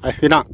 ไปพี่น้อง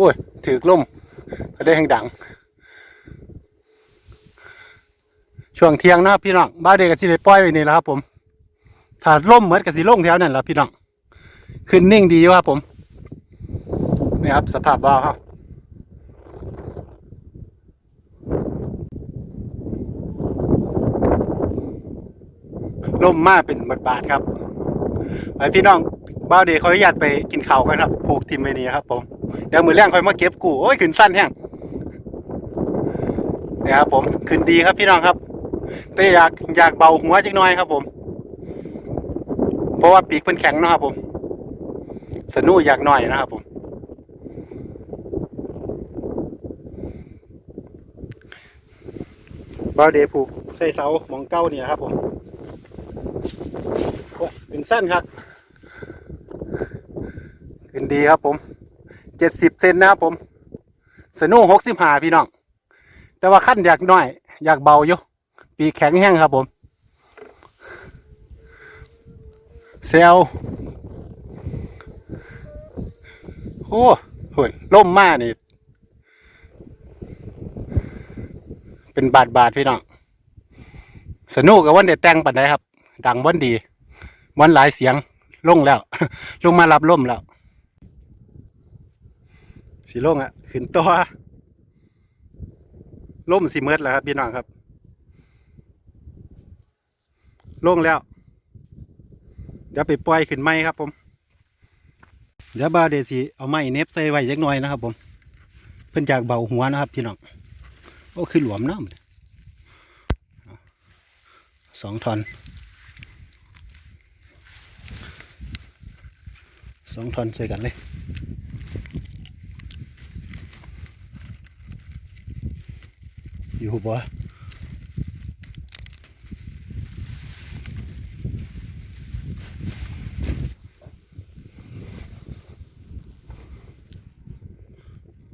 อ้ยถือกล่มก็ได้แห่งดัง ช่วงเที่ยงนะครับพี่น้องบ้านเด็กก็สิได้ปล่อยไว้นี่แหละครับ ผมถ้าล่มเหมือนกับสีล่งแถวนั่นแหละพี่น้องขึ้นนิ่งดีอยู่ครับผมนี่ครับ สภาพบ้าวครับล่มมากเป็นบทบาทครับ ไปพี่น้องบ้าวเดย์ขออนุญาตไปกินข้าวกันครับ ผูกทีมไว้นี่ครับผม เดี๋ยวมือแรงค่อยมาเก็บกูโอ้ยขึ้นสั้นแห้งเนี่ยครับผมขึ้นดีครับพี่น้องครับ แต่อยากอยากเบาหัวจักหน่อยครับผม เพราะว่าปีกเป็นแข็งเนาะครับผม สนุอยากหน่อยนะครับผมบาเดผูกใส่เสาหมองเก้านี่นะครับผมโอ้เป็นสั้นครับขึ้นดีครับผม เจ็ดสิบเซนนะครับผมสนุหกสิบห้าพี่น้อง แต่ว่าขั้นอยากน้อย อยากเบาอยู่ ปีแข็งแห้งครับผม เซลโอ้หุ่นล่มมากนี่ เป็นบาทบาทพี่น้อง สนุกกับวันเด็ดแต่งปันไดครับ ดังวันดีวันหลายเสียงลงแล้ว ลงมารับล่มแล้ว สีลงอะ ขึ้นตัวล่มสีเมืดแล้วครับพี่น้องครับลงแล้ว เดี๋ยวไปปล่อยขึ้นไม้ครับผม เดี๋ยวบาเดสิเอาไม้เน็บใส่ไว้ยักน่อยนะครับ ผม เพิ่นจากเบาหัวนะครับพี่น้องโอ้คือหลวมน้ำสองทอนสองทอนใส่กันเลย อยู่บ่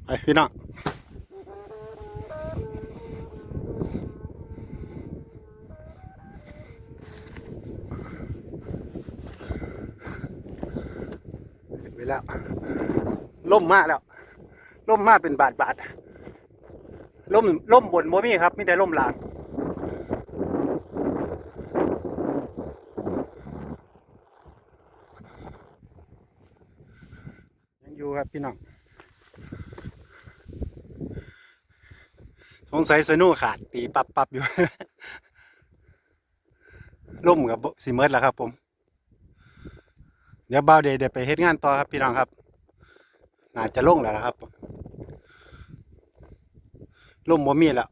ไปพี่น้องไปแล้วล่มมากแล้วล่มมากเป็นบาทบาท ล่มล่มบนบ่มีครับมีแต่ล่มหลางยังอยู่ครับพี่น้องสงสัยสนุขาดตีปับปับอยู่ ล่มกับสีเมิดแล้วครับผม เดี๋ยวบ่าวเดย์เดี๋ยวไปเฮ็ดงานต่อครับพี่น้องครับน่าจะลงแล้วนะครับ ล่มบ่มีแล้ว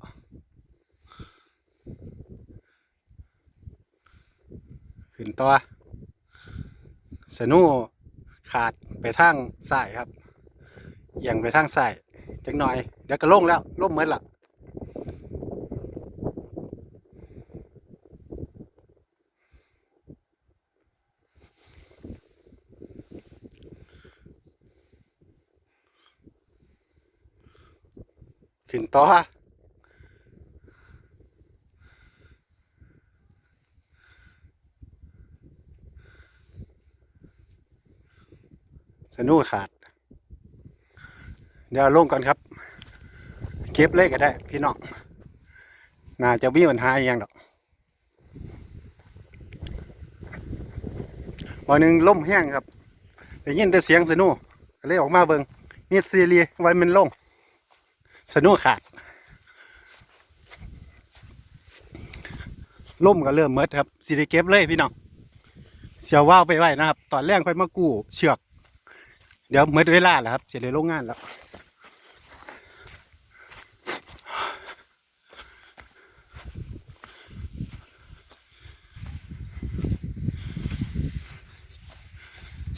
ขึ้นต่อสนูขาดไปทางซ้ายครับเอียงไปทางซ้ายจังหน่อย เดี๋ยวก็ลงแล้วล่มเหมือนละ ขึ้นต่อสนุกขาด เดี๋ยวลงก่อนครับ เก็บเลยก็ได้ พี่น้อง น่าจะมีปัญหาอย่างดอกวันหนึ่งล่มแห้งครับได้ยินแต่เสียงสนุกเลยออกมาเบิงมีดซีรีไว้มันลง สนุกขาดล่มก็เริ่มเมดครับสิได้เก็บเลยพี่น้องเสียวว่าวไปไว้นะครับ ตอนแรกค่อยมากู้เชือก เดี๋ยวเมดเวลาแล้วครับเสียเลยโรงงานแล้ว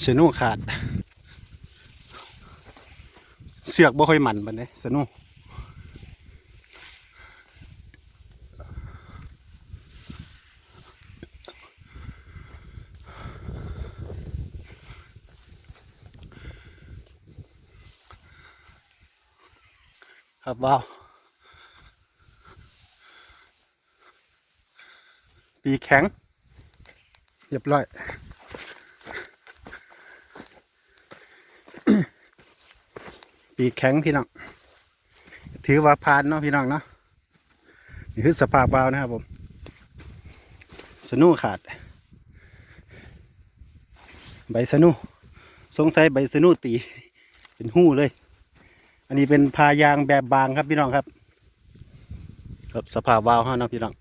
สนุกขาด เสือกบ่ค่อยมันบันเด้สนุกับวาวปีแข็งเรียบร้อยปีแข็งพี่น้องถือว่าผ่านเนาะพี่น้องเนาะนี่คือสภาพวาวนะครับผม สนูขาด ใบสนูสงสัยใบสนูตี เป็นหู้เลย อันนี้เป็นพายางแบบบางครับพี่น้องครับ ครับสภาพวาวฮะเนาะพี่น้อง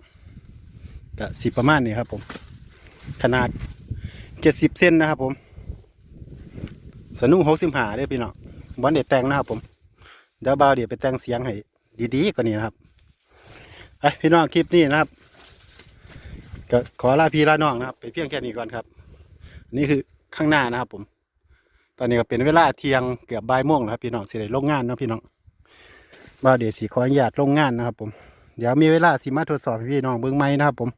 กะสิประมาณนี้ครับผม ขนาดเจ็ดสิบเซนนะครับผม สนูหกสิบหาเด้พี่น้องวันเด็ดแต่งนะครับผมเดี๋ยวบ่าวเดี๋ยวไปแต่งเสียงให้ดีๆกว่านี้นะครับไอพี่น้องคลิปนี้นะครับก็ขอลาพี่ลาน้องนะครับ ไปเพียงแค่นี้ก่อนครับ นี่คือข้างหน้านะครับผม ตอนนี้ก็เป็นเวลาเที่ยงเกือบบ่ายโมงแล้วครับพี่น้องสิได้ลงงานเนาะพี่น้องบ่าวเดี๋ยวสีขออนุญาตลงงานนะครับผมเดี๋ยวมีเวลาสิมาทดสอบพี่น้องเบื้องไม้นะครับผม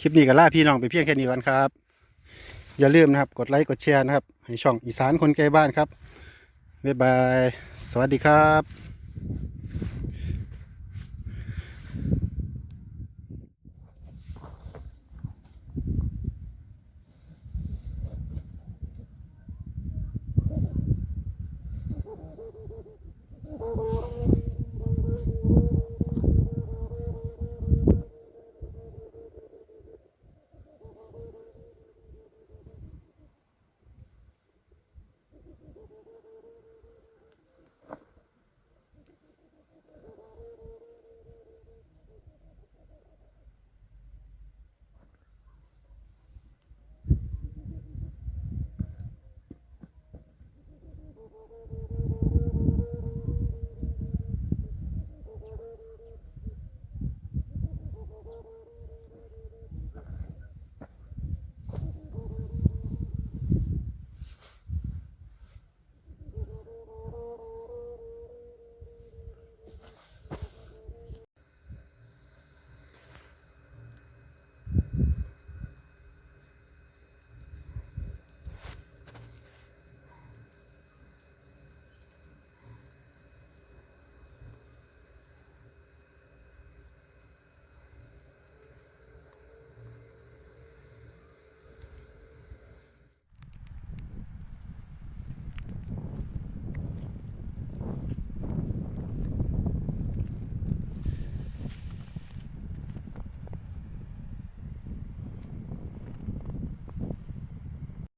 คลิปนี้ก็ลาพี่น้องไปเพียงแค่นี้ก่อนครับ อย่าลืมนะครับ กดไลค์กดแชร์นะครับ ให้ช่องอีสานคนไกลบ้านครับบ๊ายบาย สวัสดีครับ Mm-hmm.